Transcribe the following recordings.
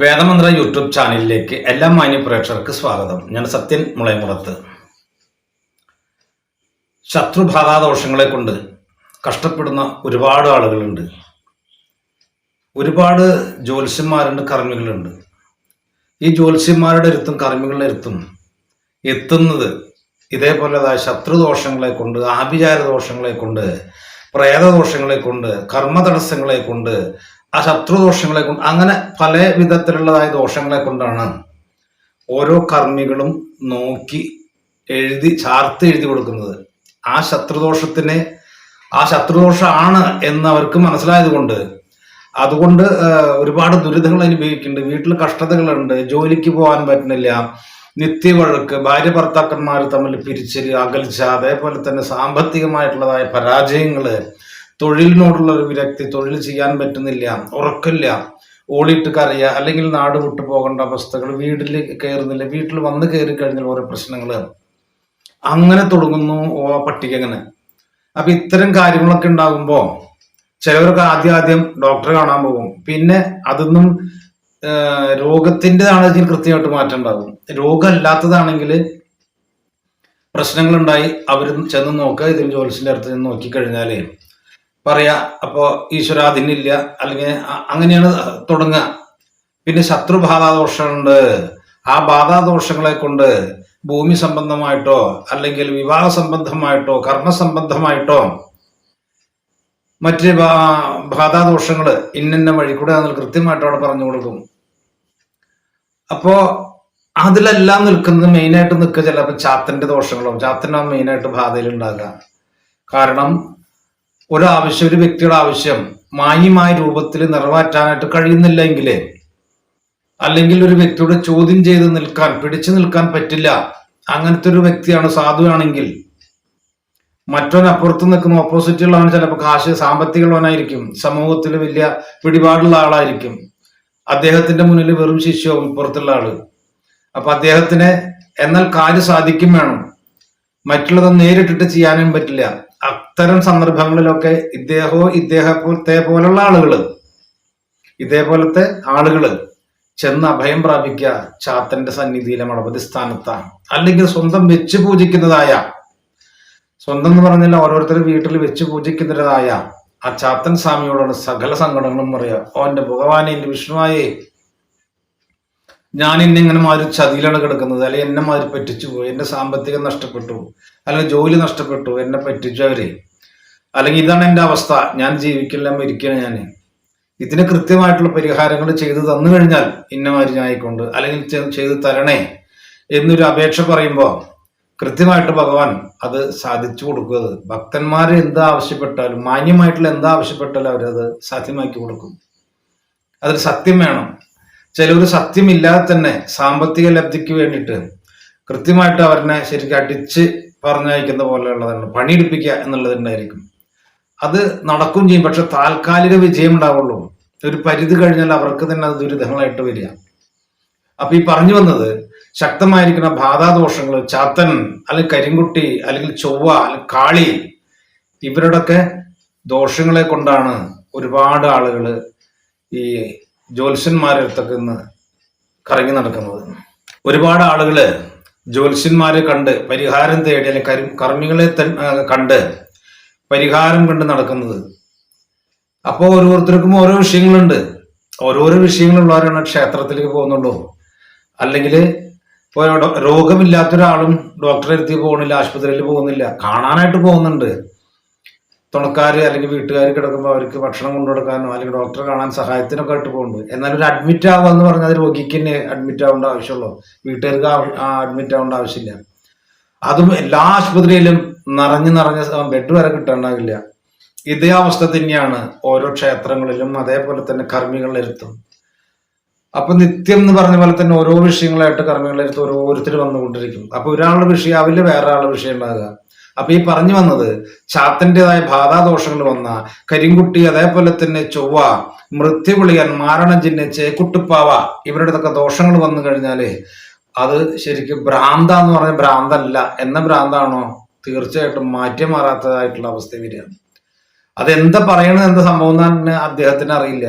വേദമന്ത്ര YouTube ചാനലിലേക്ക് എല്ലാ മാന്യ പ്രേക്ഷകർക്ക് സ്വാഗതം. ഞാൻ സത്യൻ മുളയമുറത്ത് ശത്രുബാധാദോഷങ്ങളെ കൊണ്ട് കഷ്ടപ്പെടുന്ന ഒരുപാട് ആളുകളുണ്ട്. ഒരുപാട് ജ്യോത്സ്യന്മാരുണ്ട് കർമ്മികളുണ്ട്. ഈ ജ്യോത്സ്യന്മാരുടെ അടുത്തും കർമ്മികളുടെ അടുത്തും എത്തുന്നത് ഇതേപോലെതായ ശത്രുദോഷങ്ങളെ കൊണ്ട് ആഭിചാര ദോഷങ്ങളെ കൊണ്ട് പ്രേതദോഷങ്ങളെ കൊണ്ട് കർമ്മ തടസ്സങ്ങളെ കൊണ്ട് ആ ശത്രുദോഷങ്ങളെ കൊണ്ട് അങ്ങനെ പല വിധത്തിലുള്ളതായ ദോഷങ്ങളെ കൊണ്ടാണ് ഓരോ കർമ്മികളും നോക്കി എഴുതി ചാർത്ത് എഴുതി കൊടുക്കുന്നത്. ആ ശത്രുദോഷത്തിന് ആ ശത്രുദോഷമാണ് എന്ന് അവർക്ക് മനസ്സിലായതുകൊണ്ട്. അതുകൊണ്ട് ഒരുപാട് ദുരിതങ്ങൾ അനുഭവിക്കുന്നുണ്ട് വീട്ടിൽ കഷ്ടതകളുണ്ട് ജോലിക്ക് പോകാൻ പറ്റുന്നില്ല നിത്യവഴക്ക് ഭാര്യ ഭർത്താക്കന്മാർ തമ്മിൽ പിരിച്ചൽ അകൽച്ച അതേപോലെ തന്നെ സാമ്പത്തികമായിട്ടുള്ളതായ പരാജയങ്ങൾ തൊഴിലിനോടുള്ള ഒരു വിരക്തി തൊഴിൽ ചെയ്യാൻ പറ്റുന്നില്ല ഉറക്കില്ല ഓളിയിട്ട് കറിയുക അല്ലെങ്കിൽ നാട് വിട്ടു പോകേണ്ട അവസ്ഥകൾ വീട്ടിൽ കയറുന്നില്ല വീട്ടിൽ വന്ന് കയറി കഴിഞ്ഞാൽ ഓരോ പ്രശ്നങ്ങൾ അങ്ങനെ തുടങ്ങുന്നു പട്ടിക അങ്ങനെ. അപ്പൊ ഇത്തരം കാര്യങ്ങളൊക്കെ ഉണ്ടാകുമ്പോൾ ചിലവർക്ക് ആദ്യം ആദ്യം ഡോക്ടറെ കാണാൻ പോകും. പിന്നെ അതൊന്നും രോഗത്തിന്റെതാണെങ്കിൽ കൃത്യമായിട്ട് മാറ്റം ഉണ്ടാകും രോഗമല്ലാത്തതാണെങ്കിൽ പ്രശ്നങ്ങളുണ്ടായി അവർ ചെന്ന് നോക്കുക ഇതിൽ ജോലിസിന്റെ അടുത്ത് ചെന്ന് നോക്കിക്കഴിഞ്ഞാലേ പറയാ അപ്പോ ഈശ്വര അതിനില്ല അല്ലെങ്കിൽ അങ്ങനെയാണ് തുടങ്ങുക. പിന്നെ ശത്രുബാധാദോഷമുണ്ട് ആ ബാധാദോഷങ്ങളെ കൊണ്ട് ഭൂമി സംബന്ധമായിട്ടോ അല്ലെങ്കിൽ വിവാഹ സംബന്ധമായിട്ടോ കർമ്മ സംബന്ധമായിട്ടോ മറ്റ് ബാധാദോഷങ്ങൾ ഇന്നിന്ന വഴി കൂടെ അതിൽ കൃത്യമായിട്ട് അവിടെ പറഞ്ഞു കൊടുക്കും. അപ്പോ അതിലെല്ലാം നിൽക്കുന്നത് മെയിനായിട്ട് നിൽക്കുക ചിലപ്പോൾ ചാത്തന്റെ ദോഷങ്ങളോ ചാത്തനാണ് മെയിനായിട്ട് ബാധയിൽ ഉണ്ടാകുക കാരണം ഒരാവശ്യം ഒരു വ്യക്തിയുടെ ആവശ്യം മാന്യമായ രൂപത്തിൽ നിറവേറ്റാനായിട്ട് കഴിയുന്നില്ലെങ്കിൽ അല്ലെങ്കിൽ ഒരു വ്യക്തിയോട് ചോദ്യം ചെയ്ത് നിൽക്കാൻ പിടിച്ചു നിൽക്കാൻ പറ്റില്ല. അങ്ങനത്തെ ഒരു വ്യക്തിയാണ് സാധുവാണെങ്കിൽ മറ്റവൻ അപ്പുറത്ത് നിൽക്കുന്ന ഓപ്പോസിറ്റ് ചിലപ്പോൾ കാശ് സാമ്പത്തികമുള്ളവനായിരിക്കും സമൂഹത്തിൽ വലിയ പിടിപാടുള്ള ആളായിരിക്കും. അദ്ദേഹത്തിന്റെ മുന്നിൽ വെറും ശിഷ്യവും ഇപ്പുറത്തുള്ള ആൾ. അപ്പൊ അദ്ദേഹത്തിന് എന്നാൽ കാര്യം സാധിക്കും വേണം. മറ്റുള്ളത് നേരിട്ടിട്ട് ചെയ്യാനും പറ്റില്ല. അത്തരം സന്ദർഭങ്ങളിലൊക്കെ ഇദ്ദേഹവും ഇദ്ദേഹത്തെ പോലുള്ള ആളുകൾ ഇതേപോലത്തെ ആളുകൾ ചെന്ന് അഭയം പ്രാപിക്കുക ചാത്തന്റെ സന്നിധിയിലെ മണപതി സ്ഥാനത്താണ് അല്ലെങ്കിൽ സ്വന്തം വെച്ച് പൂജിക്കുന്നതായ സ്വന്തം എന്ന് പറഞ്ഞാൽ ഓരോരുത്തരും വീട്ടിൽ വെച്ച് പൂജിക്കുന്നതായ ആ ചാത്തൻ സ്വാമിയോടാണ് സകല സങ്കടങ്ങളും പറയുക. ഓന്റെ ഭഗവാനെ എന്റെ വിഷ്ണുവായേ ഞാൻ ഇന്നെ ഇങ്ങനെ മാതിരി ചതിയിലാണ് കിടക്കുന്നത്. അല്ലെങ്കിൽ എന്നെ മാതിരി പറ്റിച്ചു പോയി. എന്റെ സാമ്പത്തികം നഷ്ടപ്പെട്ടു. അല്ലെങ്കിൽ ജോലി നഷ്ടപ്പെട്ടു. എന്നെ പറ്റിച്ചു അവരെ. അല്ലെങ്കിൽ ഇതാണ് എന്റെ അവസ്ഥ. ഞാൻ ജീവിക്കില്ല മരിക്കണം ഞാൻ. ഇതിന് കൃത്യമായിട്ടുള്ള പരിഹാരങ്ങൾ ചെയ്തു തന്നു കഴിഞ്ഞാൽ ഇന്നമാതിരി ഞായിക്കൊണ്ട് അല്ലെങ്കിൽ ചെയ്തു തരണേ എന്നൊരു അപേക്ഷ പറയുമ്പോൾ കൃത്യമായിട്ട് ഭഗവാൻ അത് സാധിച്ചു കൊടുക്കുന്നത്. ഭക്തന്മാർ എന്താ ആവശ്യപ്പെട്ടാലും മാന്യമായിട്ടുള്ള എന്താ ആവശ്യപ്പെട്ടാലും അവരത് സാധ്യമാക്കി കൊടുക്കും. അതിൽ സത്യം വേണം. ചിലർ സത്യമില്ലാതെ തന്നെ സാമ്പത്തിക ലബ്ധിക്ക് വേണ്ടിയിട്ട് കൃത്യമായിട്ട് അവരെ ശരിക്കും അടിച്ച് പറഞ്ഞയക്കുന്ന പോലെയുള്ളതാണ്. പണിയെടുപ്പിക്കുക എന്നുള്ളതുണ്ടായിരിക്കും. അത് നടക്കും ചെയ്യും. പക്ഷെ താൽക്കാലിക വിജയം ഉണ്ടാവുള്ളൂ ഒരു പരിധി കഴിഞ്ഞാൽ അവർക്ക് തന്നെ അത് ദുരിതങ്ങളായിട്ട് വരിക. അപ്പൊ ഈ പറഞ്ഞു വന്നത് ശക്തമായിരിക്കുന്ന ബാധാദോഷങ്ങൾ ചാത്തൻ അല്ലെങ്കിൽ കരിങ്കുട്ടി അല്ലെങ്കിൽ ചൊവ്വ അല്ലെങ്കിൽ കാളി ഇവരുടെയൊക്കെ ദോഷങ്ങളെ കൊണ്ടാണ് ഒരുപാട് ആളുകൾ ഈ ജ്യോത്സ്യന്മാരുടെ അടുത്തൊക്കെ ഇന്ന് കറങ്ങി നടക്കുന്നത്. ഒരുപാട് ആളുകൾ ജ്യോത്സ്യന്മാരെ കണ്ട് പരിഹാരം തേടി അല്ലെങ്കിൽ കർമ്മികളെ കണ്ട് പരിഹാരം കണ്ട് നടക്കുന്നത്. അപ്പോൾ ഓരോരുത്തർക്കും ഓരോ വിഷയങ്ങളുണ്ട്. ഓരോരോ വിഷയങ്ങളുള്ളവരാണ് ക്ഷേത്രത്തിലേക്ക് പോകുന്നുള്ളൂ. അല്ലെങ്കിൽ ഇപ്പോൾ രോഗമില്ലാത്തൊരാളും ഡോക്ടറെ എത്തി പോകുന്നില്ല ആശുപത്രിയിൽ പോകുന്നില്ല കാണാനായിട്ട് പോകുന്നുണ്ട്. തുണക്കാര് അല്ലെങ്കിൽ വീട്ടുകാർ കിടക്കുമ്പോൾ അവർക്ക് ഭക്ഷണം കൊണ്ടുകൊടുക്കാനോ അല്ലെങ്കിൽ ഡോക്ടറെ കാണാൻ സഹായത്തിനൊക്കെ ആയിട്ട് പോകുന്നുണ്ട്. എന്നാൽ ഒരു അഡ്മിറ്റ് ആവുക എന്ന് പറഞ്ഞാൽ രോഗിക്ക് തന്നെ അഡ്മിറ്റ് ആവേണ്ട ആവശ്യമുള്ളൂ. വീട്ടുകാർക്ക് അഡ്മിറ്റ് ആവേണ്ട ആവശ്യമില്ല. അതും എല്ലാ ആശുപത്രിയിലും നിറഞ്ഞു നിറഞ്ഞ ബെഡ് വരെ കിട്ടാണ്ടാവില്ല ഇതേ അവസ്ഥ തന്നെയാണ് ഓരോ ക്ഷേത്രങ്ങളിലും അതേപോലെ തന്നെ കർമ്മികളിലിരുത്തും അപ്പൊ നിത്യം എന്ന് പറഞ്ഞ പോലെ തന്നെ ഓരോ വിഷയങ്ങളായിട്ട് കർമ്മികളുടെ അടുത്ത് ഓരോരുത്തർ വന്നുകൊണ്ടിരിക്കും. അപ്പൊ ഒരാളുടെ വിഷയം ആവില്ല വേറെ ആളുടെ വിഷയം ഉണ്ടാകുക. അപ്പൊ ഈ പറഞ്ഞു വന്നത് ചാത്തന്റേതായ ബാധാദോഷങ്ങൾ വന്ന കരിങ്കുട്ടി അതേപോലെ തന്നെ ചൊവ്വ മൃത്യുവിളിയൻ മാരണജിന്ന് ചേക്കുട്ടുപ്പാവ ഇവരുടെതൊക്കെ ദോഷങ്ങൾ വന്നു കഴിഞ്ഞാൽ അത് ശരിക്കും ഭ്രാന്ത എന്ന് പറഞ്ഞ ഭ്രാന്തല്ല. എന്ന ഭ്രാന്താണോ? തീർച്ചയായിട്ടും മാറ്റി മാറാത്തതായിട്ടുള്ള അവസ്ഥ വരികയാണ് അതെന്താ പറയണത്? എന്താ സംഭവം എന്ന് അദ്ദേഹത്തിന് അറിയില്ല.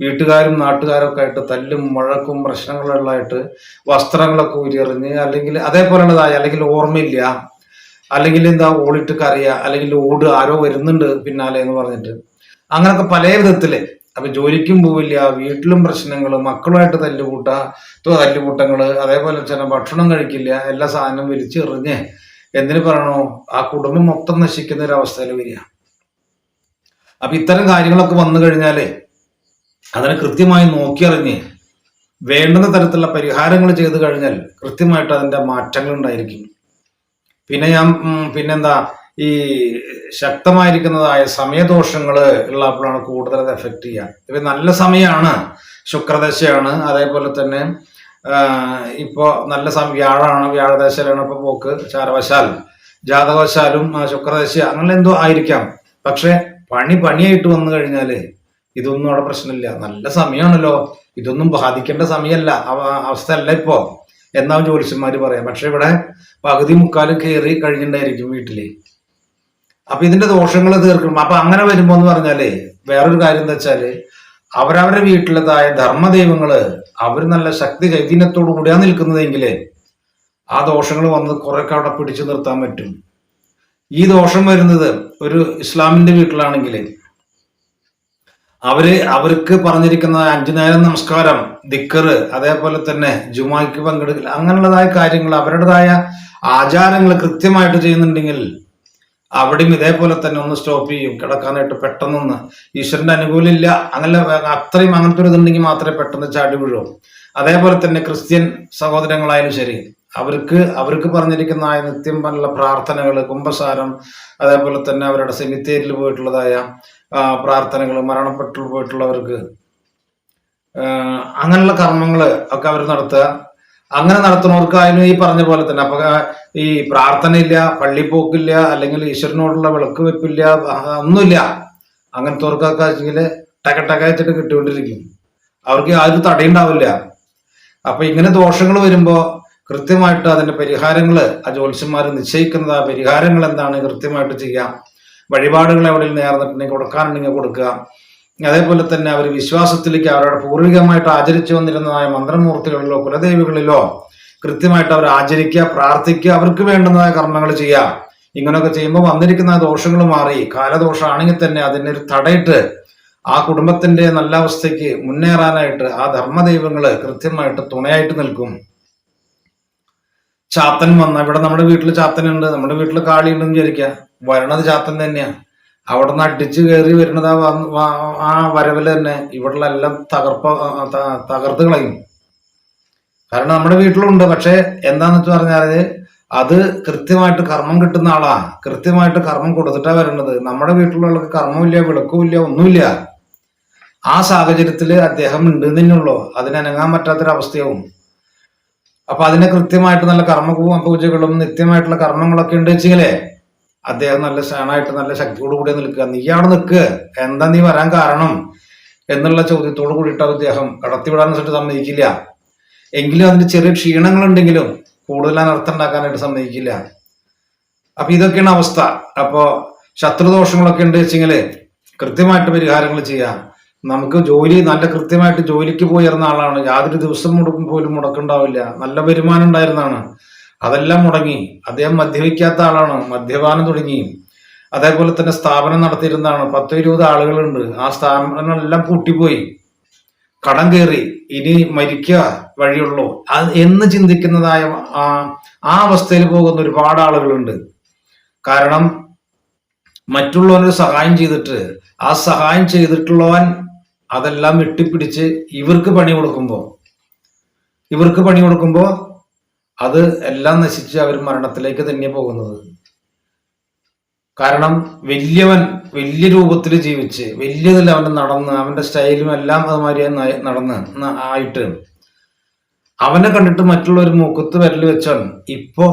വീട്ടുകാരും നാട്ടുകാരും ഒക്കെ ആയിട്ട് തല്ലും മുഴക്കും പ്രശ്നങ്ങളുള്ളതായിട്ട് വസ്ത്രങ്ങളൊക്കെ ഉരിയറിഞ്ഞ് അല്ലെങ്കിൽ അതേപോലെയുള്ളതായി അല്ലെങ്കിൽ ഓർമ്മയില്ല. അല്ലെങ്കിൽ എന്താ ഓളിട്ട് കറിയ അല്ലെങ്കിൽ ഓട് ആരോ വരുന്നുണ്ട് പിന്നാലെ എന്ന് പറഞ്ഞിട്ട്. അങ്ങനൊക്കെ പല വിധത്തിൽ. അപ്പൊ ജോലിക്കും പോവില്ല വീട്ടിലും പ്രശ്നങ്ങൾ മക്കളുമായിട്ട് തല്ലുകൂട്ട തല്ലുകൂട്ടങ്ങൾ അതേപോലെ ചില ഭക്ഷണം കഴിക്കില്ല എല്ലാ സാധനവും വലിച്ചെറിഞ്ഞ് എന്തിനു പറയണോ? ആ കുടുംബം മൊത്തം നശിക്കുന്ന ഒരു അവസ്ഥയിൽ വരിക. അപ്പൊ ഇത്തരം കാര്യങ്ങളൊക്കെ വന്നു കഴിഞ്ഞാൽ അതിനെ കൃത്യമായി നോക്കിയറിഞ്ഞ് വേണ്ടുന്ന തരത്തിലുള്ള പരിഹാരങ്ങൾ ചെയ്തു കഴിഞ്ഞാൽ കൃത്യമായിട്ട് അതിന്റെ മാറ്റങ്ങൾ ഉണ്ടായിരിക്കും. പിന്നെ ഞാൻ പിന്നെന്താ ഈ ശക്തമായിരിക്കുന്നതായ സമയദോഷങ്ങൾ ഉള്ളപ്പോഴാണ് കൂടുതൽ അത് എഫക്ട് ചെയ്യുക. ഇപ്പൊ നല്ല സമയമാണ് ശുക്രദശയാണ് അതേപോലെ തന്നെ ഇപ്പോൾ ഇപ്പോ നല്ല സമയം വ്യാഴാണ് വ്യാഴദശയിലാണ് ഇപ്പൊ പോക്ക് ചാരവശാൽ ജാതകവശാലും ശുക്രദശ അങ്ങനെ എന്തോ ആയിരിക്കാം. പക്ഷെ പണി പണിയായിട്ട് വന്നു കഴിഞ്ഞാൽ ഇതൊന്നും അവിടെ പ്രശ്നമില്ല. നല്ല സമയമാണല്ലോ ഇതൊന്നും ബാധിക്കേണ്ട സമയമല്ല. അവ- അവസ്ഥയല്ല ഇപ്പോ. എന്നാവും ജ്യോതിഷന്മാർ പറയാം പക്ഷെ ഇവിടെ പകുതി മുക്കാലും കയറി കഴിഞ്ഞിട്ടുണ്ടായിരിക്കും വീട്ടിൽ. അപ്പൊ ഇതിന്റെ ദോഷങ്ങൾ തീർക്കും. അപ്പൊ അങ്ങനെ വരുമ്പോ എന്ന് പറഞ്ഞാൽ വേറൊരു കാര്യം എന്താ വെച്ചാൽ അവരവരുടെ വീട്ടിലതായ ധർമ്മദൈവങ്ങൾ അവർ നല്ല ശക്തി ചൈതന്യത്തോടു കൂടിയാ നിൽക്കുന്നതെങ്കിൽ ആ ദോഷങ്ങൾ വന്ന് കുറെയൊക്കെ അവിടെ പിടിച്ചു നിർത്താൻ പറ്റും. ഈ ദോഷം വരുന്നത് ഒരു ഇസ്ലാമിന്റെ വീട്ടിലാണെങ്കിൽ അവർ അവർക്ക് പറഞ്ഞിരിക്കുന്ന അഞ്ചു നേരം നമസ്കാരം ദിക്കറ് അതേപോലെ തന്നെ ജുമായ്ക്ക് പങ്കെടുക്കൽ അങ്ങനെയുള്ളതായ കാര്യങ്ങൾ അവരുടേതായ ആചാരങ്ങൾ കൃത്യമായിട്ട് ചെയ്യുന്നുണ്ടെങ്കിൽ അവിടെയും ഇതേപോലെ തന്നെ ഒന്ന് സ്റ്റോപ്പ് ചെയ്യും കിടക്കാനായിട്ട് പെട്ടെന്നൊന്ന്. ഈശ്വരന്റെ അനുകൂലമില്ല അങ്ങനെ അത്രയും അങ്ങനത്തെ ഒരു ഇതുണ്ടെങ്കിൽ മാത്രമേ പെട്ടെന്ന് ചാടി വീഴും. അതേപോലെ തന്നെ ക്രിസ്ത്യൻ സഹോദരങ്ങളായാലും ശരി അവർക്ക് അവർക്ക് പറഞ്ഞിരിക്കുന്നതായ നിത്യം പല പ്രാർത്ഥനകൾ കുംഭസാരം അതേപോലെ തന്നെ അവരുടെ സെമിത്തേരിയിൽ പോയിട്ടുള്ളതായ പ്രാർത്ഥനകൾ മരണപ്പെട്ടു പോയിട്ടുള്ളവർക്ക് അങ്ങനെയുള്ള കർമ്മങ്ങൾ ഒക്കെ അവർ നടത്തുക. അങ്ങനെ നടത്തുന്നവർക്ക് അതിന് ഈ പറഞ്ഞ പോലെ തന്നെ അപ്പൊ ഈ പ്രാർത്ഥനയില്ല പള്ളി പോക്കില്ല അല്ലെങ്കിൽ ഈശ്വരനോടുള്ള വിളക്ക് വെപ്പില്ല ഒന്നുമില്ല. അങ്ങനത്തെവർക്കൊക്കെ വെച്ചെങ്കിൽ ടക ടക വെച്ചിട്ട് കിട്ടിക്കൊണ്ടിരിക്കും. അവർക്ക് ആരും തടയുണ്ടാവില്ല അപ്പൊ ഇങ്ങനെ ദോഷങ്ങൾ വരുമ്പോ കൃത്യമായിട്ട് അതിന്റെ പരിഹാരങ്ങൾ ആ ജ്യോത്സ്യന്മാർ നിശ്ചയിക്കുന്നത് ആ പരിഹാരങ്ങൾ എന്താണ് കൃത്യമായിട്ട് ചെയ്യാം. വഴിപാടുകൾ എവിടെയും നേർന്നിട്ടുണ്ടെങ്കിൽ കൊടുക്കാനുണ്ടെങ്കിൽ കൊടുക്കുക. അതേപോലെ തന്നെ അവർ വിശ്വാസത്തിലേക്ക് അവരുടെ പൂർവികമായിട്ട് ആചരിച്ചു വന്നിരുന്നതായ മന്ത്രമൂർത്തികളിലോ കുലദേവികളിലോ കൃത്യമായിട്ട് അവർ ആചരിക്കുക പ്രാർത്ഥിക്കുക അവർക്ക് വേണ്ടുന്നതായ കർമ്മങ്ങൾ ചെയ്യുക. ഇങ്ങനെയൊക്കെ ചെയ്യുമ്പോൾ വന്നിരിക്കുന്ന ദോഷങ്ങൾ മാറി. കാലദോഷമാണെങ്കിൽ തന്നെ അതിനൊരു തടയിട്ട് ആ കുടുംബത്തിന്റെ നല്ല അവസ്ഥയ്ക്ക് മുന്നേറാനായിട്ട് ആ ധർമ്മദൈവങ്ങൾ കൃത്യമായിട്ട് തുണയായിട്ട് നിൽക്കും. ചാത്തൻ വന്ന ഇവിടെ നമ്മുടെ വീട്ടിൽ ചാത്തനുണ്ട് നമ്മുടെ വീട്ടിൽ കാളി ഉണ്ടെന്ന് വിചാരിക്കുക വരണത് ചാത്തൻ തന്നെയാ. അവിടെ നിന്ന് അടിച്ച് കയറി വരുന്നത് ആ ആ വരവിൽ തന്നെ ഇവിടെ എല്ലാം തകർപ്പ തകർത്ത് കളയും. കാരണം നമ്മുടെ വീട്ടിലുണ്ട് പക്ഷെ എന്താന്ന് വെച്ച് പറഞ്ഞാൽ അത് കൃത്യമായിട്ട് കർമ്മം കിട്ടുന്ന ആളാ. കൃത്യമായിട്ട് കർമ്മം കൊടുത്തിട്ടാ വരേണ്ടത്. നമ്മുടെ വീട്ടിലുള്ളവർക്ക് കർമ്മമില്ല വിളക്കുമില്ല ഒന്നുമില്ല. ആ സാഹചര്യത്തിൽ അദ്ദേഹം ഉണ്ട് തന്നെയുള്ളൂ അതിനനങ്ങാൻ പറ്റാത്തൊരവസ്ഥയാവും. അപ്പൊ അതിന് കൃത്യമായിട്ട് നല്ല കർമ്മ പൂ- പൂജകളും നിത്യമായിട്ടുള്ള കർമ്മങ്ങളൊക്കെ ഉണ്ട് വെച്ചെങ്കിലേ അദ്ദേഹം നല്ല ഷാണായിട്ട് നല്ല ശക്തിയോട് കൂടി നിൽക്കുക. നീ അവിടെ നിൽക്ക്. എന്താ നീ വരാൻ കാരണം? എന്നുള്ള ചോദ്യത്തോട് കൂടിയിട്ട് അദ്ദേഹം കടത്തിവിടാൻ വെച്ചിട്ട് സമ്മതിക്കില്ല. എങ്കിലും അതിന് ചെറിയ ക്ഷീണങ്ങൾ ഉണ്ടെങ്കിലും കൂടുതൽ അനർത്ഥം ഉണ്ടാക്കാനായിട്ട് സമ്മതിക്കില്ല. അപ്പൊ ഇതൊക്കെയാണ് അവസ്ഥ. അപ്പോ ശത്രുദോഷങ്ങളൊക്കെ ഉണ്ട് വെച്ചെങ്കിൽ കൃത്യമായിട്ട് പരിഹാരങ്ങൾ ചെയ്യാം. നമുക്ക് ജോലി നല്ല കൃത്യമായിട്ട് ജോലിക്ക് പോയിരുന്ന ആളാണ്. യാതൊരു ദിവസം മുടക്കും പോലും മുടക്കുണ്ടാവില്ല. നല്ല വരുമാനം ഉണ്ടായിരുന്നാണ് അതെല്ലാം മുടങ്ങി. അദ്ദേഹം മദ്യപിക്കാത്ത ആളാണ്. മദ്യപാനം തുടങ്ങി. അതേപോലെ തന്നെ സ്ഥാപനം നടത്തിയിരുന്നതാണ്. പത്തോ ഇരുപത് ആളുകളുണ്ട്. ആ സ്ഥാപനങ്ങളെല്ലാം പൂട്ടിപ്പോയി. കടം കയറി. ഇനി മരിക്കുക വഴിയുള്ളൂ. അത് എന്ന് ചിന്തിക്കുന്നതായ ആ ആ അവസ്ഥയിൽ പോകുന്ന ഒരുപാട് ആളുകളുണ്ട്. കാരണം മറ്റുള്ളവനൊരു സഹായം ചെയ്തിട്ട് ആ സഹായം ചെയ്തിട്ടുള്ളവൻ അതെല്ലാം വെട്ടിപ്പിടിച്ച് ഇവർക്ക് പണി കൊടുക്കുമ്പോൾ ഇവർക്ക് പണി കൊടുക്കുമ്പോൾ അത് എല്ലാം നശിച്ച് അവർ മരണത്തിലേക്ക് തന്നെ പോകുന്നത്. കാരണം വലിയവൻ വലിയ രൂപത്തിൽ ജീവിച്ച് വലിയതിൽ അവൻ നടന്ന് അവന്റെ സ്റ്റൈലും എല്ലാം അതുമാതിരി നടന്ന് ആയിട്ട്. അവനെ കണ്ടിട്ട് മറ്റുള്ളവർ മൂക്കത്ത് വിരൽ വെച്ചാൽ ഇപ്പോ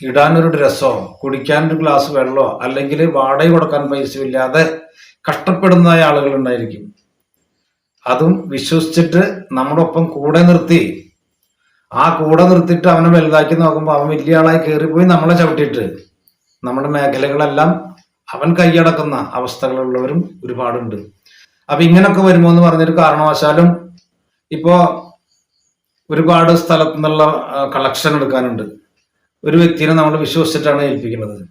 ഇടാനൊരു ഡ്രസ്സോ കുടിക്കാനൊരു ഗ്ലാസ് വെള്ളമോ അല്ലെങ്കിൽ വാടക കൊടുക്കാൻ പൈസ ഇല്ലാതെ കഷ്ടപ്പെടുന്നതായ ആളുകൾ ഉണ്ടായിരിക്കും. അതും വിശ്വസിച്ചിട്ട് നമ്മുടെ ഒപ്പം കൂടെ നിർത്തി. ആ കൂടെ നിർത്തിയിട്ട് അവനെ വലുതാക്കി നോക്കുമ്പോൾ അവൻ വലിയ ആളായി കയറിപ്പോയി നമ്മളെ ചവിട്ടിയിട്ട്. നമ്മുടെ മേഖലകളെല്ലാം അവൻ കൈയടക്കുന്ന അവസ്ഥകളുള്ളവരും ഒരുപാടുണ്ട്. അപ്പൊ ഇങ്ങനൊക്കെ വരുമോ എന്ന് പറഞ്ഞൊരു കാരണവശാലും ഇപ്പോ ഒരുപാട് സ്ഥലത്തു നിന്നുള്ള കളക്ഷൻ എടുക്കാനുണ്ട്. ഒരു വ്യക്തിനെ നമ്മൾ വിശ്വസിച്ചിട്ടാണ് ഏൽപ്പിക്കുന്നത്.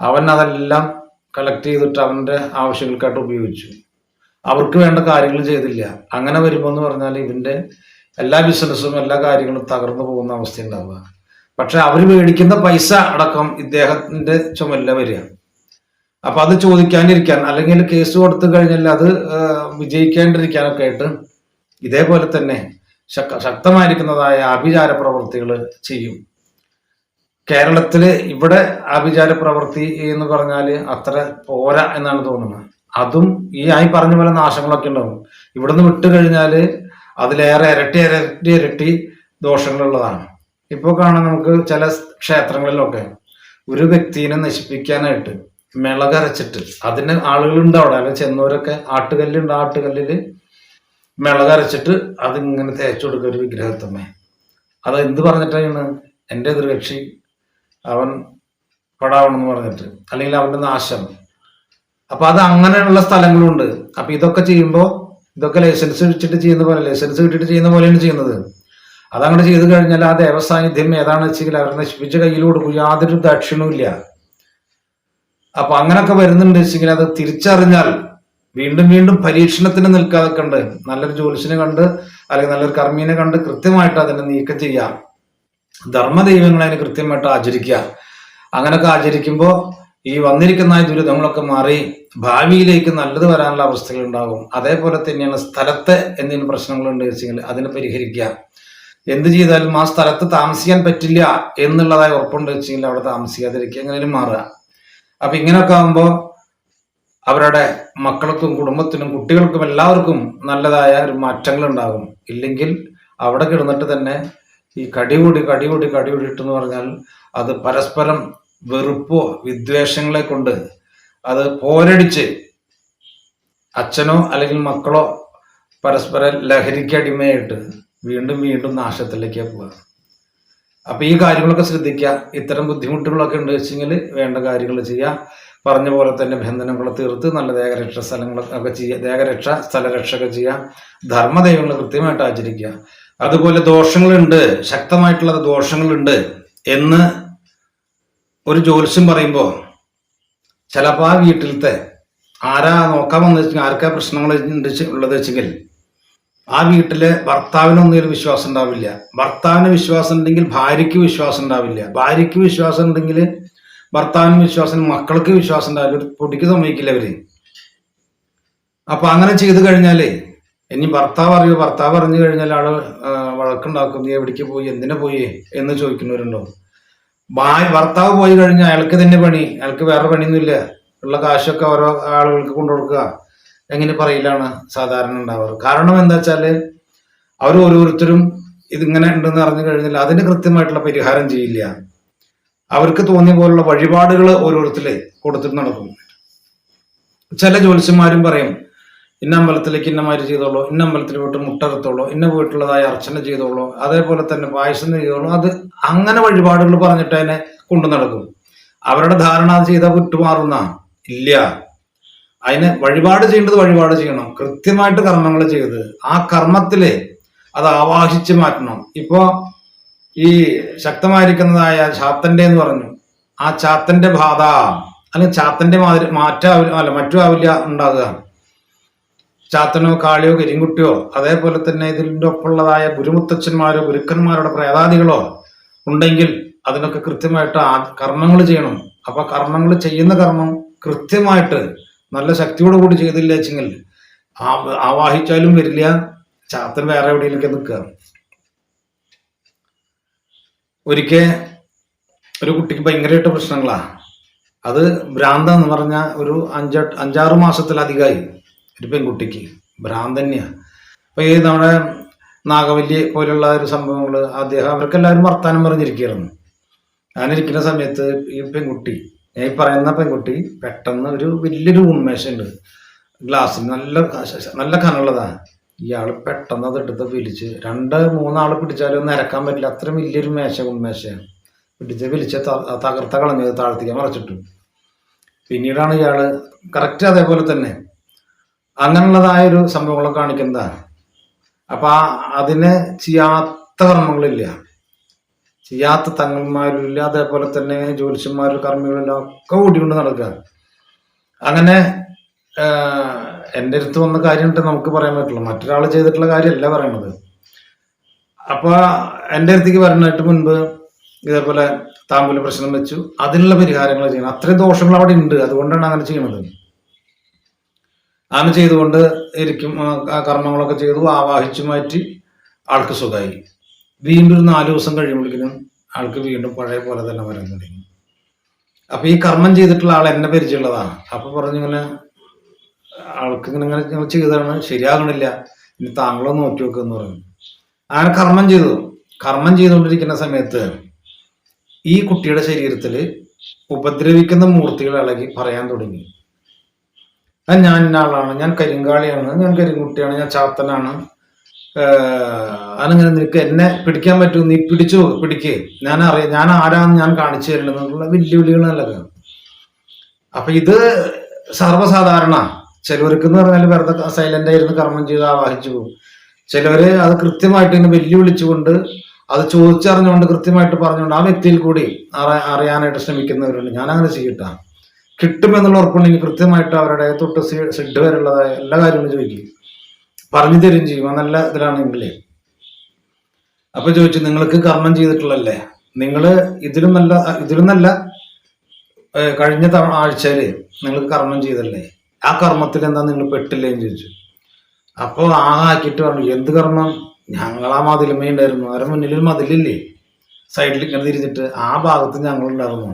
അവൻ അതെല്ലാം കളക്ട് ചെയ്തിട്ട് അവന്റെ ആവശ്യങ്ങൾക്കായിട്ട് ഉപയോഗിച്ചു. അവർക്ക് വേണ്ട കാര്യങ്ങൾ ചെയ്തില്ല. അങ്ങനെ വരുമ്പോൾ എന്ന് പറഞ്ഞാൽ ഇതിന്റെ എല്ലാ ബിസിനസ്സും എല്ലാ കാര്യങ്ങളും തകർന്നു പോകുന്ന അവസ്ഥ ഉണ്ടാവുക പക്ഷെ അവർ മേടിക്കുന്ന പൈസ അടക്കം ഇദ്ദേഹത്തിന്റെ ചുമല്ല വരിക. അപ്പൊ അത് ചോദിക്കാനിരിക്കാൻ അല്ലെങ്കിൽ കേസ് കൊടുത്തു കഴിഞ്ഞാൽ അത് വിജയിക്കാണ്ടിരിക്കാനൊക്കെ ആയിട്ട് ഇതേപോലെ തന്നെ ശക്തമായിരിക്കുന്നതായ ആഭിചാര പ്രവൃത്തികൾ ചെയ്യും. കേരളത്തിൽ ഇവിടെ ആഭിചാര പ്രവൃത്തി എന്ന് പറഞ്ഞാൽ അത്ര പോരാ എന്നാണ് തോന്നുന്നത്. അതും ഈ ആയി പറഞ്ഞ പോലെ നാശങ്ങളൊക്കെ ഉണ്ടാവും. ഇവിടുന്ന് വിട്ടു കഴിഞ്ഞാൽ അതിലേറെ ഇരട്ടി ഇരട്ടി ഇരട്ടി ദോഷങ്ങളുള്ളതാണ്. ഇപ്പോൾ കാണാൻ നമുക്ക് ചില ക്ഷേത്രങ്ങളിലൊക്കെ ഒരു വ്യക്തിനെ നശിപ്പിക്കാനായിട്ട് മിളകരച്ചിട്ട് അതിന് ആളുകളുണ്ട് അവിടെ. അല്ലെ ചെന്നവരൊക്കെ ആട്ടുകല്ലുണ്ട്. ആട്ടുകല്ലിൽ മിളകരച്ചിട്ട് അതിങ്ങനെ തേച്ചു കൊടുക്കുക ഒരു വിഗ്രഹത്തമ്മേ. അത് എന്ത് പറഞ്ഞിട്ടാണ് എന്റെ എതിർകക്ഷി അവൻ പടാവണമെന്ന് പറഞ്ഞിട്ട്? അല്ലെങ്കിൽ അവന്റെ നാശം? അപ്പൊ അത് അങ്ങനെയുള്ള സ്ഥലങ്ങളുണ്ട്. അപ്പൊ ഇതൊക്കെ ചെയ്യുമ്പോൾ ഇതൊക്കെ ലൈസൻസ് വെച്ചിട്ട് ചെയ്യുന്ന പോലെ ലൈസൻസ് കിട്ടിയിട്ട് ചെയ്യുന്ന പോലെയാണ് ചെയ്യുന്നത്. അതങ്ങനെ ചെയ്തു കഴിഞ്ഞാൽ ആ ദേവസാന്നിധ്യം ഏതാണെന്ന് വെച്ചെങ്കിൽ അവർ നശിപ്പിച്ച കയ്യിൽ കൊടുക്കും. യാതൊരു ദക്ഷിണവും ഇല്ല. അപ്പൊ അങ്ങനൊക്കെ വരുന്നുണ്ട് വെച്ചെങ്കിൽ അത് തിരിച്ചറിഞ്ഞാൽ വീണ്ടും വീണ്ടും പരീക്ഷണത്തിന് നിൽക്കാതെ കണ്ട് നല്ലൊരു ജോലിസിനെ കണ്ട് അല്ലെങ്കിൽ നല്ലൊരു കർമ്മീനെ കണ്ട് കൃത്യമായിട്ട് അതിനെ നീക്കം ചെയ്യാം ധർമ്മദൈവങ്ങളെ കൃത്യമായിട്ട് ആചരിക്കുക. അങ്ങനെയൊക്കെ ആചരിക്കുമ്പോൾ ഈ വന്നിരിക്കുന്ന ഈ നമ്മളൊക്കെ മാറി ഭാവിയിലേക്ക് നല്ലത് വരാനുള്ള അവസ്ഥകൾ ഉണ്ടാകും. അതേപോലെ തന്നെയാണ് സ്ഥലത്ത് എന്തെങ്കിലും പ്രശ്നങ്ങളുണ്ട് വെച്ചെങ്കിൽ അതിനെ പരിഹരിക്കുക. എന്ത് ചെയ്താലും ആ സ്ഥലത്ത് താമസിക്കാൻ പറ്റില്ല എന്നുള്ളതായി ഉറപ്പുണ്ട് വെച്ചെങ്കിൽ അവിടെ താമസിക്കാതിരിക്കുക. എങ്ങനെയും മാറുക. അപ്പൊ ഇങ്ങനെയൊക്കെ ആകുമ്പോൾ അവരുടെ മക്കൾക്കും കുടുംബത്തിനും കുട്ടികൾക്കും എല്ലാവർക്കും നല്ലതായ ഒരു മാറ്റങ്ങൾ ഉണ്ടാകും. ഇല്ലെങ്കിൽ അവിടെ കിടന്നിട്ട് തന്നെ ഈ കടികൂടി കടികൂടി കടികൂടിയിട്ടെന്ന് പറഞ്ഞാൽ അത് പരസ്പരം വെറുപ്പോ വിദ്വേഷങ്ങളെ കൊണ്ട് അത് പോരടിച്ച് അച്ഛനോ അല്ലെങ്കിൽ മക്കളോ പരസ്പരം ലഹരിക്ക് അടിമയായിട്ട് വീണ്ടും വീണ്ടും നാശത്തിലേക്ക് പോവുക. അപ്പൊ ഈ കാര്യങ്ങളൊക്കെ ശ്രദ്ധിക്കുക. ഇത്തരം ബുദ്ധിമുട്ടുകളൊക്കെ ഉണ്ട് വെച്ചെങ്കിൽ വേണ്ട കാര്യങ്ങൾ ചെയ്യുക. പറഞ്ഞ പോലെ തന്നെ ബന്ധനങ്ങളെ തീർത്ത് നല്ല ദേഹരക്ഷ സ്ഥലങ്ങളൊക്കെ ചെയ്യുക. ദേഹരക്ഷ സ്ഥലരക്ഷയൊക്കെ ചെയ്യുക. ധർമ്മദൈവങ്ങൾ കൃത്യമായിട്ട് ആചരിക്കുക. അതുപോലെ ദോഷങ്ങളുണ്ട്. ശക്തമായിട്ടുള്ള ദോഷങ്ങളുണ്ട് എന്ന് ഒരു ജ്യോത്സ്യം പറയുമ്പോൾ ചിലപ്പോൾ ആ വീട്ടിലത്തെ ആരാ നോക്കാൻ വന്നു വെച്ചാൽ ആർക്കാ പ്രശ്നങ്ങൾ ഉള്ളത് വെച്ചെങ്കിൽ ആ വീട്ടിലെ ഭർത്താവിനൊന്നും വിശ്വാസം ഉണ്ടാവില്ല. ഭർത്താവിന് വിശ്വാസം ഉണ്ടെങ്കിൽ ഭാര്യയ്ക്ക് വിശ്വാസം ഉണ്ടാവില്ല. ഭാര്യയ്ക്ക് വിശ്വാസം ഉണ്ടെങ്കിൽ ഭർത്താവിന് വിശ്വാസം മക്കൾക്ക് വിശ്വാസം ഉണ്ടാവില്ല. ഒരു പൊടിക്ക് സമ്മതിക്കില്ല അവർ അപ്പൊ അങ്ങനെ ചെയ്തു കഴിഞ്ഞാലേ ഇനി ഭർത്താവ് അറിയോ? ഭർത്താവ് അറിഞ്ഞു കഴിഞ്ഞാൽ ആൾ വഴക്കുണ്ടാക്കും. നീ എവിടേക്ക് പോയി? എന്തിനു പോയി? എന്ന് ചോദിക്കുന്നവരുണ്ടാവും. ഭാര്യ ഭർത്താവ് പോയി കഴിഞ്ഞാൽ അയാൾക്ക് തന്നെ പണി. അയാൾക്ക് വേറെ പണിയൊന്നുമില്ല. ഉള്ള കാശൊക്കെ ഓരോ ആളുകൾക്ക് കൊണ്ടു കൊടുക്കുക. എങ്ങനെ പറയില്ലാണ് സാധാരണ ഉണ്ടാവാറ്. കാരണം എന്താ വെച്ചാൽ അവർ ഓരോരുത്തരും ഇതിങ്ങനെ ഉണ്ടെന്ന് അറിഞ്ഞു കഴിഞ്ഞാൽ അതിന് കൃത്യമായിട്ടുള്ള പരിഹാരം ചെയ്യില്ല. അവർക്ക് തോന്നിയ പോലുള്ള വഴിപാടുകൾ ഓരോരുത്തരെ കൊടുത്തിട്ട് നടക്കും. ചില ജ്യോത്സ്യന്മാരും പറയും ഇന്ന അമ്പലത്തിലേക്ക് ഇന്നമാര് ചെയ്തോളൂ ഇന്ന അമ്പലത്തിൽ പോയിട്ട് മുട്ടറുത്തോളൂ ഇന്ന പോയിട്ടുള്ളതായ അർച്ചന ചെയ്തോളൂ അതേപോലെ തന്നെ പായസം ചെയ്തോളൂ അത് അങ്ങനെ വഴിപാടുകൾ പറഞ്ഞിട്ട് അതിനെ കൊണ്ടു നടക്കും. അവരുടെ ധാരണ അത് ചെയ്താൽ വിട്ടുമാറുന്ന? ഇല്ല. അതിന് വഴിപാട് ചെയ്യേണ്ടത് വഴിപാട് ചെയ്യണം. കൃത്യമായിട്ട് കർമ്മങ്ങൾ ചെയ്ത് ആ കർമ്മത്തിൽ അത് ആവാഹിച്ച് മാറ്റണം. ഇപ്പോ ഈ ശക്തമായിരിക്കുന്നതായ ചാത്തന്റെ എന്ന് പറഞ്ഞു ആ ചാത്തന്റെ ബാധ അല്ലെങ്കിൽ ചാത്തന്റെ മാതിരി മാറ്റാവില്ല അല്ല മറ്റു ആവില്ല ഉണ്ടാകുക. ചാത്തനോ കാളിയോ കരിങ്കുട്ടിയോ അതേപോലെ തന്നെ ഇതിന്റെ ഒപ്പമുള്ളതായ ഗുരുമുത്തച്ഛന്മാരോ ഗുരുക്കന്മാരുടെ പ്രേതാദികളോ ഉണ്ടെങ്കിൽ അതിനൊക്കെ കൃത്യമായിട്ട് കർമ്മങ്ങൾ ചെയ്യണം. അപ്പൊ കർമ്മങ്ങൾ ചെയ്യുന്ന കർമ്മം കൃത്യമായിട്ട് നല്ല ശക്തിയോട് കൂടി ചെയ്തില്ല വെച്ചെങ്കിൽ ആവാഹിച്ചാലും വരില്ല. ചാത്തൻ വേറെ എവിടെയെങ്കിലും നിൽക്കുക. ഒരിക്കൽ ഒരു കുട്ടിക്ക് ഭയങ്കരമായിട്ട് പ്രശ്നങ്ങളാ. അത് ഭ്രാന്ത എന്ന് പറഞ്ഞ ഒരു അഞ്ച അഞ്ചാറ് മാസത്തിലധികമായി. ഒരു പെൺകുട്ടിക്ക് ഭ്രാന്ത് തന്നെയാണ് അപ്പൊ ഈ നമ്മുടെ നാഗവല്ലി പോലുള്ള ഒരു സംഭവങ്ങൾ അദ്ദേഹം അവർക്കെല്ലാവരും വർത്താനം പറഞ്ഞിരിക്കുകയായിരുന്നു. ഞാനിരിക്കുന്ന സമയത്ത് ഈ പെൺകുട്ടി ഞാൻ ഈ പറയുന്ന പെൺകുട്ടി പെട്ടെന്ന് ഒരു വലിയൊരു ഉന്മേഷമുണ്ട്. ഗ്ലാസ്സിൽ നല്ല നല്ല കനുള്ളതാണ് ഇയാൾ പെട്ടെന്ന് അത് എടുത്ത് വലിച്ച് രണ്ട് മൂന്നാൾ പിടിച്ചാലും ഒന്നും ഇരക്കാൻ പറ്റില്ല. അത്രയും വലിയൊരു മേശ ഉന്മേശയാണ് പിടിച്ച് വലിച്ച് ത- തകർത്ത കളഞ്ഞത് താഴ്ത്തിക്കാൻ മറച്ചിട്ടു. പിന്നീടാണ് ഇയാൾ കറക്റ്റ് അതേപോലെ തന്നെ അങ്ങനെയുള്ളതായ ഒരു സംഭവങ്ങളൊക്കെ കാണിക്കുന്നതാണ് അപ്പൊ അതിന് ചെയ്യാത്ത കർമ്മങ്ങളില്ല. ചെയ്യാത്ത തങ്ങന്മാരില്ല അതേപോലെ തന്നെ ജ്യോതിഷന്മാരും കർമ്മികളില്ല ഒക്കെ ഓടിക്കൊണ്ട് നടക്കുക. അങ്ങനെ എന്റെ അടുത്ത് വന്ന കാര്യമായിട്ട് നമുക്ക് പറയാൻ പറ്റില്ല. മറ്റൊരാൾ ചെയ്തിട്ടുള്ള കാര്യമല്ല പറയണത്. അപ്പൊ എന്റെ അടുത്തേക്ക് വരണായിട്ട് മുൻപ് ഇതേപോലെ താമ്പൂല പ്രശ്നം വെച്ചു. അതിനുള്ള പരിഹാരങ്ങൾ ചെയ്യണം. അത്രയും ദോഷങ്ങൾ അവിടെ ഉണ്ട്. അതുകൊണ്ടാണ് അങ്ങനെ ചെയ്യണത്. അങ്ങനെ ചെയ്തുകൊണ്ട് ഇരിക്കും ആ, കർമ്മങ്ങളൊക്കെ ചെയ്തു ആവാഹിച്ചു മാറ്റി ആൾക്ക് സുഖമായി. വീണ്ടും ഒരു നാല് ദിവസം കഴിയുമ്പോഴേക്കും ആൾക്ക് വീണ്ടും പഴയ പോലെ തന്നെ വരാൻ തുടങ്ങി അപ്പൊ ഈ കർമ്മം ചെയ്തിട്ടുള്ള ആൾ എന്നെ പരിചയമുള്ളതാണ്. അപ്പൊ പറഞ്ഞു ഇങ്ങനെ ആൾക്ക് ഇങ്ങനെ ഇങ്ങനെ ഞങ്ങൾ ചെയ്തതാണ്. ശരിയാകണില്ല. ഇനി താങ്കളൊന്ന് നോക്കി വെക്കുമെന്ന് പറഞ്ഞു. അങ്ങനെ കർമ്മം ചെയ്തു. കർമ്മം ചെയ്തുകൊണ്ടിരിക്കുന്ന സമയത്ത് ഈ കുട്ടിയുടെ ശരീരത്തിൽ ഉപദ്രവിക്കുന്ന മൂർത്തികൾ ഇളകി പറയാൻ തുടങ്ങി. അത് ഞാൻ ആളാണ്. ഞാൻ കരിങ്കാളിയാണ്. ഞാൻ കരിങ്കുട്ടിയാണ്. ഞാൻ ചാത്തനാണ്. അതിങ്ങനെ നിനക്ക് എന്നെ പിടിക്കാൻ പറ്റൂ? നീ പിടിച്ചു? പിടിക്ക്. ഞാൻ അറിയാം ഞാൻ ആരാന്ന് ഞാൻ കാണിച്ചു തരണമെന്നുള്ള വെല്ലുവിളികളല്ലത് അപ്പൊ ഇത് സർവസാധാരണ. ചിലവർക്ക് എന്ന് പറഞ്ഞാൽ വെറുതെ സൈലന്റ് ആയിരുന്നു കർമ്മം ചെയ്ത് ആവാഹിച്ചു പോകും. ചിലവര് അത് കൃത്യമായിട്ട് ഇങ്ങനെ വെല്ലുവിളിച്ചുകൊണ്ട് അത് ചോദിച്ചറിഞ്ഞുകൊണ്ട് കൃത്യമായിട്ട് പറഞ്ഞുകൊണ്ട് ആ വ്യക്തിയിൽ കൂടി അറി- അറിയാനായിട്ട് ശ്രമിക്കുന്നവരുണ്ട്. ഞാൻ അങ്ങനെ ചെയ്യട്ടാ. കിട്ടുമെന്നുള്ള ഉറപ്പുണ്ടെങ്കിൽ കൃത്യമായിട്ട് അവരുടെ തൊട്ട് സിഡ് വരെയുള്ളതായ എല്ലാ കാര്യങ്ങളും ചോദിക്കും. പറഞ്ഞു തരും ചെയ്യും. നല്ല ഇതിലാണെങ്കിലേ. അപ്പൊ ചോദിച്ചു നിങ്ങൾക്ക് കർമ്മം ചെയ്തിട്ടുള്ളല്ലേ നിങ്ങൾ ഇതിലും നല്ല ഇതിലും നല്ല കഴിഞ്ഞ തവണ ആഴ്ചയിൽ നിങ്ങൾക്ക് കർമ്മം ചെയ്തല്ലേ? ആ കർമ്മത്തിൽ എന്താ നിങ്ങൾ പെട്ടില്ലേ? എന്ന് ചോദിച്ചു. അപ്പോൾ ആഹാക്കിയിട്ട് പറഞ്ഞു എന്ത് കർമ്മം? ഞങ്ങൾ ആ മതിലുമേ ഉണ്ടായിരുന്നു. അവരുടെ മുന്നിൽ ഒരു മതിലില്ലേ? സൈഡിൽ ഇങ്ങനെ തിരിഞ്ഞിട്ട് ആ ഭാഗത്ത് ഞങ്ങളുണ്ടായിരുന്നു.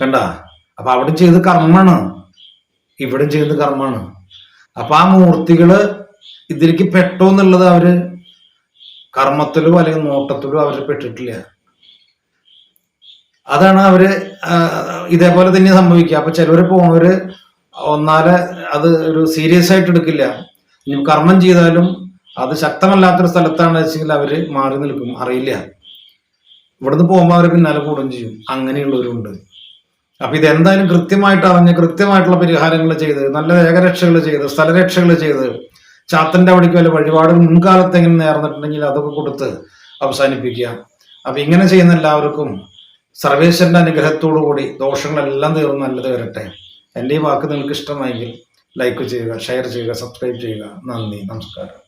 കണ്ട? അപ്പൊ അവിടെ ചെയ്ത് കർമ്മമാണ്. ഇവിടെ ചെയ്ത് കർമ്മമാണ്. അപ്പൊ ആ മൂർത്തികൾ ഇതിലേക്ക് പെട്ടോ എന്നുള്ളത് അവർ കർമ്മത്തിലോ അല്ലെങ്കിൽ നോട്ടത്തിലോ അവർ പെട്ടിട്ടില്ല. അതാണ് അവർ ഇതേപോലെ തന്നെ സംഭവിക്കുക. അപ്പൊ ചിലവര് പോണവര് ഒന്നാലെ അത് ഒരു സീരിയസ് ആയിട്ട് എടുക്കില്ല. ഇനി കർമ്മം ചെയ്താലും അത് ശക്തമല്ലാത്തൊരു സ്ഥലത്താണ് വെച്ചെങ്കിൽ അവർ മാറി നിൽക്കും. അറിയില്ല. ഇവിടുന്ന് പോകുമ്പോൾ അവർ പിന്നാലെ കൂടുകയും ചെയ്യും. അങ്ങനെയുള്ളവരുണ്ട്. അപ്പൊ ഇത് എന്തായാലും കൃത്യമായിട്ട് അറിഞ്ഞ് കൃത്യമായിട്ടുള്ള പരിഹാരങ്ങൾ ചെയ്ത് നല്ല ഏകരക്ഷകൾ ചെയ്ത് സ്ഥലരക്ഷകൾ ചെയ്ത് ചാത്തന്റെ അവിടേക്ക് വല്ല വഴിപാടുകൾ മുൻകാലത്ത് എങ്ങനെ നേർന്നിട്ടുണ്ടെങ്കിൽ അതൊക്കെ കൊടുത്ത് അവസാനിപ്പിക്കുക. അപ്പൊ ഇങ്ങനെ ചെയ്യുന്ന എല്ലാവർക്കും സർവേശ്വരന്റെ അനുഗ്രഹത്തോടു കൂടി ദോഷങ്ങളെല്ലാം തീർന്ന് നല്ലത് വരട്ടെ. എന്റെ ഈ വാക്ക് നിങ്ങൾക്ക് ഇഷ്ടമായെങ്കിൽ ലൈക്ക് ചെയ്യുക ഷെയർ ചെയ്യുക സബ്സ്ക്രൈബ് ചെയ്യുക. നന്ദി നമസ്കാരം.